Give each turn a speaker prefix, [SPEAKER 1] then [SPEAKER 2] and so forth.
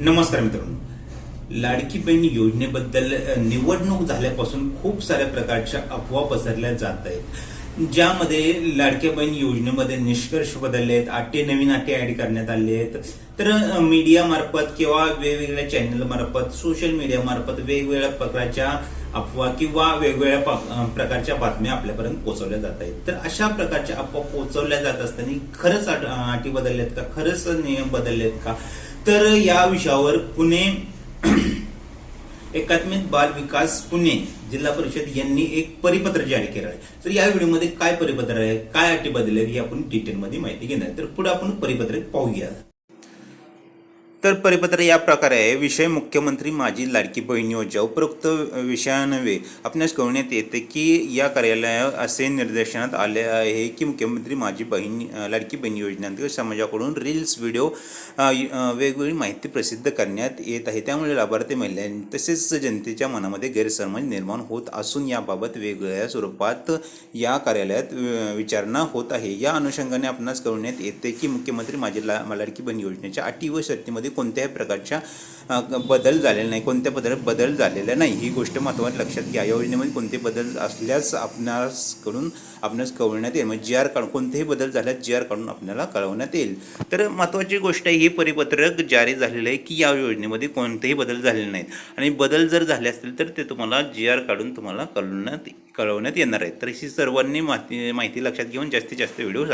[SPEAKER 1] नमस्कार मित्रांनो. लाडकी बहीण योजनेबद्दल निवडणूक झाल्यापासून खूप साऱ्या प्रकारच्या अफवा पसरल्या जात आहेत. ज्यामध्ये लाडक्या बहीण योजनेमध्ये निष्कर्ष बदलले आहेत अटे नवीन अटे ऍड करण्यात आले आहेत. तर मीडियामार्फत मीडिया मार्फत किंवा वेगवेगळ्या चॅनल मार्फत सोशल मीडिया मार्फत वेगवेगळ्या प्रकारच्या अफवा किंवा वेगवेगळ्या पा- प्रकारच्या बातम्या आपल्यापर्यंत पोहोचवल्या जात आहेत. तर अशा प्रकारच्या अफवा पोहोचवल्या जात असताना खरंच अट- अटी बदलल्यात का? खरंच नियम बदललेत का? तर या विषयावर पुणे एकात्मिक बाल विकास पुणे जिल्हा परिषद यांनी एक परिपत्र जारी केलं आहे. तर या व्हिडिओमध्ये काय परिपत्र आहे काय अटी बदलले ही आपण डिटेलमध्ये माहिती घेणार तर पुढे आपण परिपत्र पाहूया. तर परिपत्र या प्रकारे आहे. विषय मुख्यमंत्री माझी लाडकी बहीण हो, योजना उपरोक्त विषयानवे आपणास कळवण्यात येते की या कार्यालयात असे निर्देशनात आले आहे की मुख्यमंत्री माझी बहीण लाडकी बहीण योजनेअंतर्गत समाजाकडून रील्स व्हिडिओ वेगवेगळी माहिती प्रसिद्ध करण्यात येत आहे. त्यामुळे लाभार्थी महिलांनी तसेच जनतेच्या मनामध्ये गैरसमज निर्माण होत असून याबाबत वेगवेगळ्या स्वरूपात या कार्यालयात विचारणा होत आहे. या अनुषंगाने आपणास कळवण्यात येते की मुख्यमंत्री माझी ला लाडकी बहीण योजनेच्या अटी व शर्तीमध्ये कोणत्याही प्रकारच्या बदल झालेला नाही. कोणत्या बदल बदल झालेला नाही. ही गोष्ट महत्त्वाची लक्षात घ्या. या योजनेमध्ये कोणते बदल असल्यास आपणासकडून आपणास कळवण्यात येईल. म्हणजे जी आर काढून कोणतेही बदल झाल्यास जी आर काढून आपल्याला कळवण्यात येईल. तर महत्त्वाची गोष्ट आहे हे परिपत्रक जारी झालेलं आहे की या योजनेमध्ये कोणतेही बदल झालेले नाहीत. आणि बदल जर झाले असतील तर ते तुम्हाला जी आर काढून तुम्हाला कळवण्यात कळवण्यात येणार आहे तर ही सर्वांनी माहिती माहिती लक्षात घेऊन जास्तीत जास्त व्हिडिओ